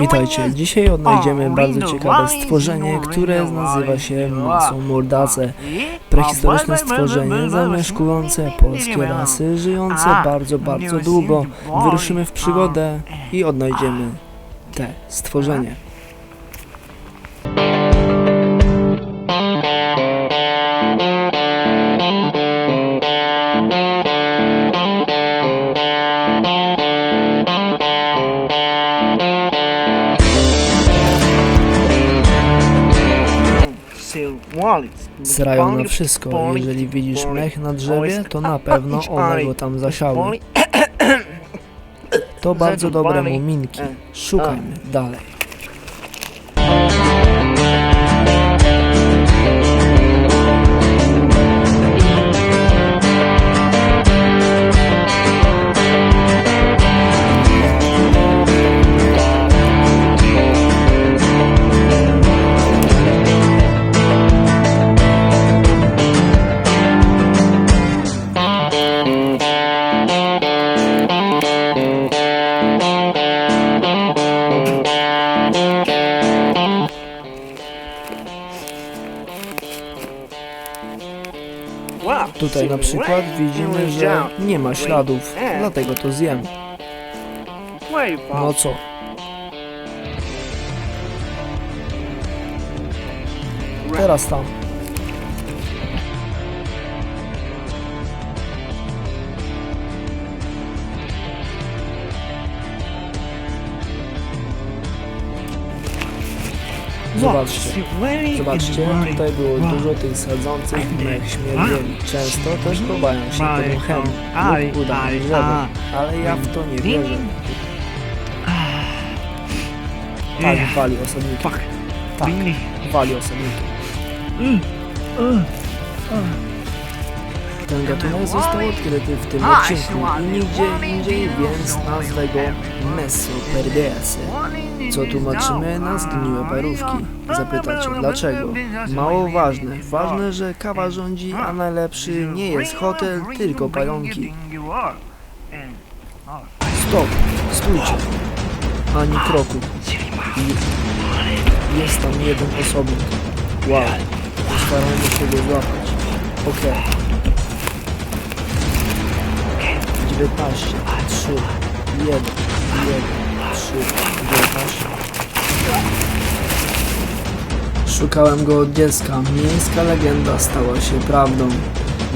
Witajcie, dzisiaj odnajdziemy bardzo ciekawe stworzenie, które nazywa się masą mordace. Prehistoryczne stworzenie zamieszkujące polskie rasy, żyjące bardzo, bardzo długo. Wyruszymy w przygodę i odnajdziemy te stworzenie. Srają na wszystko. Jeżeli widzisz mech na drzewie, to na pewno one go tam zasiały. To bardzo dobre muminki. Szukajmy dalej. Tutaj na przykład widzimy, że nie ma śladów, dlatego to zjem. No co? Teraz tam. Zobaczcie. Zobaczcie, tutaj było dużo tych sadzących mech śmierdzieli. Często też chowają się pod mchem lub udanym drzewem, ale ja w to nie wierzę. Tak wali osadniki. Tak, wali osadniki. Ten gatunek został odkryty w tym odcinku i nigdzie indziej, więc nazwę go Mesoperdeace, co tłumaczymy na zgniłe parówki. Zapytacie dlaczego? Mało ważne. Ważne, że kawa rządzi, a najlepszy nie jest hotel, tylko pająki. Stop! Stójcie! Ani kroku. I jest tam jeden osobnik. Wow. Staramy się go złapać. Okej. 19, 3, 1, 1, 3, 19. Szukałem go od dziecka. Miejska legenda stała się prawdą.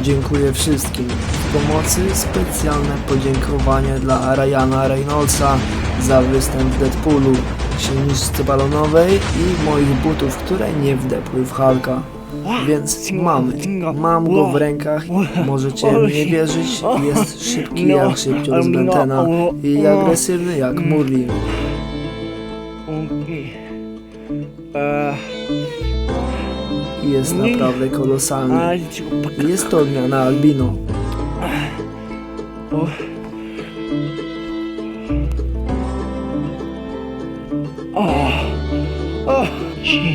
Dziękuję wszystkim. W pomocy specjalne podziękowanie dla Ryana Reynoldsa za występ w Deadpoolu, księżniczce balonowej i moich butów, które nie wdepły w Halka. Więc mamy, mam go w rękach, możecie nie wierzyć, jest szybki jak szybcior z Bentena i agresywny jak Murli. I Jest naprawdę kolosalny. Jest to odmiana albino.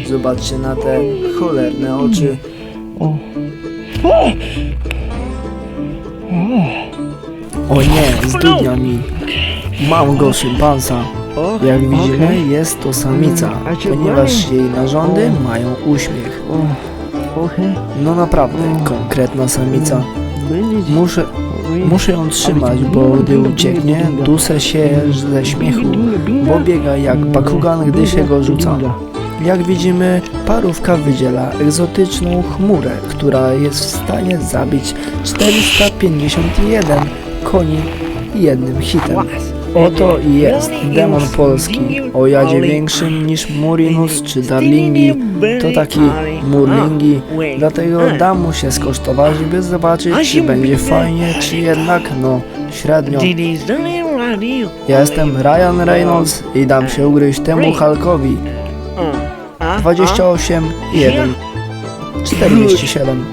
Zobaczcie na te cholerne oczy. O. Nie, zdudnia mi. Mam go szympansa. Jak widzimy, jest to samica, ponieważ jej narządy mają uśmiech. No naprawdę, konkretna samica. Muszę, muszę ją trzymać, bo gdy ucieknie, dusę się ze śmiechu, bo biega jak bakugan, gdy się go rzuca. Jak widzimy, parówka wydziela egzotyczną chmurę, która jest w stanie zabić 451 koni jednym hitem. Oto jest demon polski, o jadzie większym niż Murinus czy Darlingi, to taki Murlingi, dlatego dam mu się skosztować, by zobaczyć czy będzie fajnie, czy jednak no średnio. Ja jestem Ryan Reynolds i dam się ugryźć temu Hulkowi. 28, 1, 47.